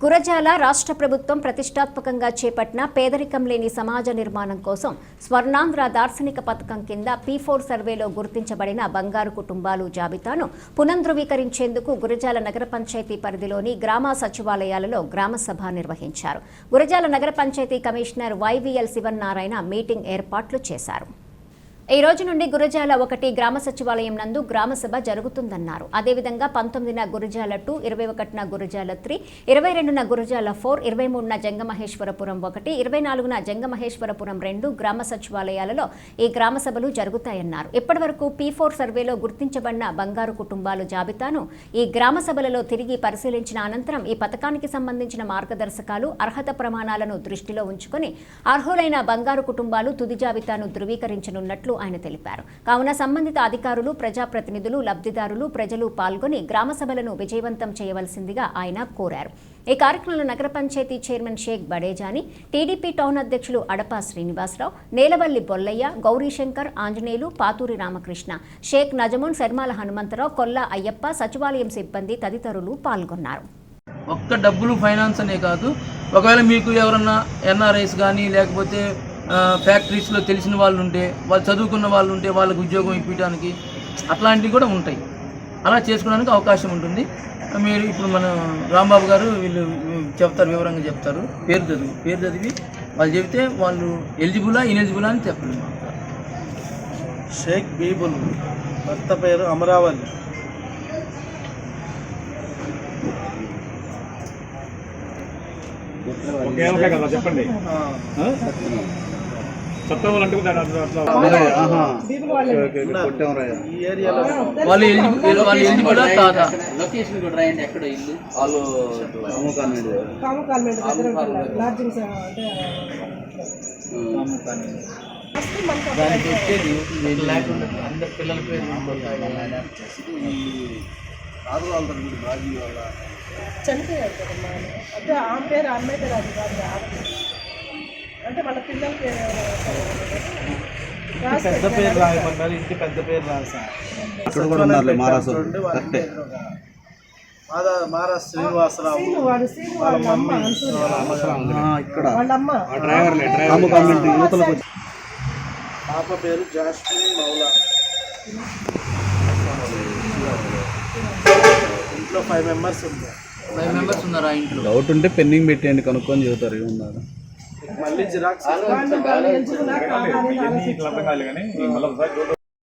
గురజాల రాష్ట్ర ప్రభుత్వం ప్రతిష్టాత్మకంగా చేపట్టిన పేదరికం లేని సమాజ నిర్మాణం కోసం స్వర్ణాంధ్ర దార్శనిక పథకం కింద పీ ఫోర్ సర్వేలో గుర్తించబడిన బంగారు కుటుంబాలు జాబితాను పునఃధృవీకరించేందుకు గురజాల నగర పంచాయతీ పరిధిలోని గ్రామ సచివాలయాలలో గ్రామసభ నిర్వహించారు. గురజాల నగర panchayat commissioner YVL Sivannarayana meeting ఏర్పాట్లు చేశారు. ఈ రోజు నుండి గురజాల ఒకటి గ్రామ సచివాలయం నందు గ్రామసభ జరుగుతుందన్నారు. అదేవిధంగా పంతొమ్మిదిన గురజాల టూ ఇరవై ఒకటిన గురజాల త్రీ ఇరవై రెండున గురజాల ఫోర్ ఇరవై మూడున జంగమహేశ్వరపురం ఒకటి ఇరవై నాలుగున జంగమహేశ్వరపురం రెండు గ్రామ సచివాలయాలలో ఈ గ్రామ సభలు జరుగుతాయన్నారు. ఇప్పటి వరకు పీ ఫోర్ సర్వేలో గుర్తించబడిన బంగారు కుటుంబాలు జాబితాను ఈ గ్రామ సభలలో తిరిగి పరిశీలించిన అనంతరం ఈ పథకానికి సంబంధించిన మార్గదర్శకాలు అర్హత ప్రమాణాలను దృష్టిలో ఉంచుకొని అర్హులైన బంగారు కుటుంబాలు తుది జాబితాను ధృవీకరించనున్నట్లు ఆయన తెలిపారు. కావున సంబంధిత అధికారులు ప్రజాప్రతినిధులు లబ్ధిదారులు ప్రజలు పాల్గొని గ్రామ సభలను విజయవంతం చేయవలసిందిగా ఆయన కోరారు. ఈ కార్యక్రమంలో నగర panchayat chairman Shaik Badejani TDP town అధ్యక్షులు అడపా శ్రీనివాసరావు నేలవల్లి బొల్లయ్య గౌరీశంకర్ ఆంజనేయులు పాతూరి రామకృష్ణ షేక్ నజమున్ శర్మాల హనుమంతరావు కొల్లా అయ్యప్ప సచివాలయం సిబ్బంది తదితరులు పాల్గొన్నారు. ఒక్క డబ్బులు ఫైనాన్స్ అనే కాదు. ఒకవేళ మీకు ఎవరన్నా ఎన్ఆర్ఐస్ కానీ లేకపోతే ఫ్యాక్టరీస్లో తెలిసిన వాళ్ళు ఉంటే వాళ్ళు చదువుకున్న వాళ్ళు ఉంటే వాళ్ళకి ఉద్యోగం ఇప్పించడానికి అట్లాంటివి కూడా ఉంటాయి. అలా చేసుకోవడానికి అవకాశం ఉంటుంది. మీరు ఇప్పుడు మన రాంబాబు గారు వీళ్ళు చెప్తారు వివరంగా చెప్తారు. పేరు చదువు పేరు చదివి వాళ్ళు చెప్తే వాళ్ళు ఎలిజిబులా ఇనెలిజిబులా అని చెప్పండి. షేక్ బీబుల్ భర్త పేరు అమరావతి. చెప్పండి. వాళ్ళు ఎలిజిబుల్ వాళ్ళు ఎలిజిబులా కాదా లొకేషన్ కూడా రాయండి ఎక్కడ ఇల్లు. వాళ్ళు దానికి వచ్చేది లేకుండా అందరి పిల్లల పేరు చనిపోయారు కదమ్మా అంటే ఆ పేరు అమ్మాయి పేరు అది కాదు. అంటే మన పిల్లల పేరు పెద్ద పేరు రాయమన్నారు ఇంటి పెద్ద పేరు రాసా. ఇక్కడ కూడా ఉన్నారు మహారాష్ట్ర కరెక్టే. మాదా మారా శ్రీనివాసరావు. వాళ్ళ అమ్మ. అన్సూరి. ఆ, ఇక్కడ. వాళ్ళ అమ్మ. డ్రైవర్లే డ్రైవర్ రాము కామెంట్ యువతలకు పాప పేరు జాస్మిన్ మౌలా ఇంట్లో ఫైవ్ మెంబర్స్ ఉన్నారు ఫైవ్ మెంబర్స్ ఉన్నారు ఆ ఇంట్లో? డౌట్ ఉంటే పెండింగ్ పెట్టేయండి కనుక్కొని చెబుతారు ఏమున్నారు? మళ్ళీ జిరాక్స్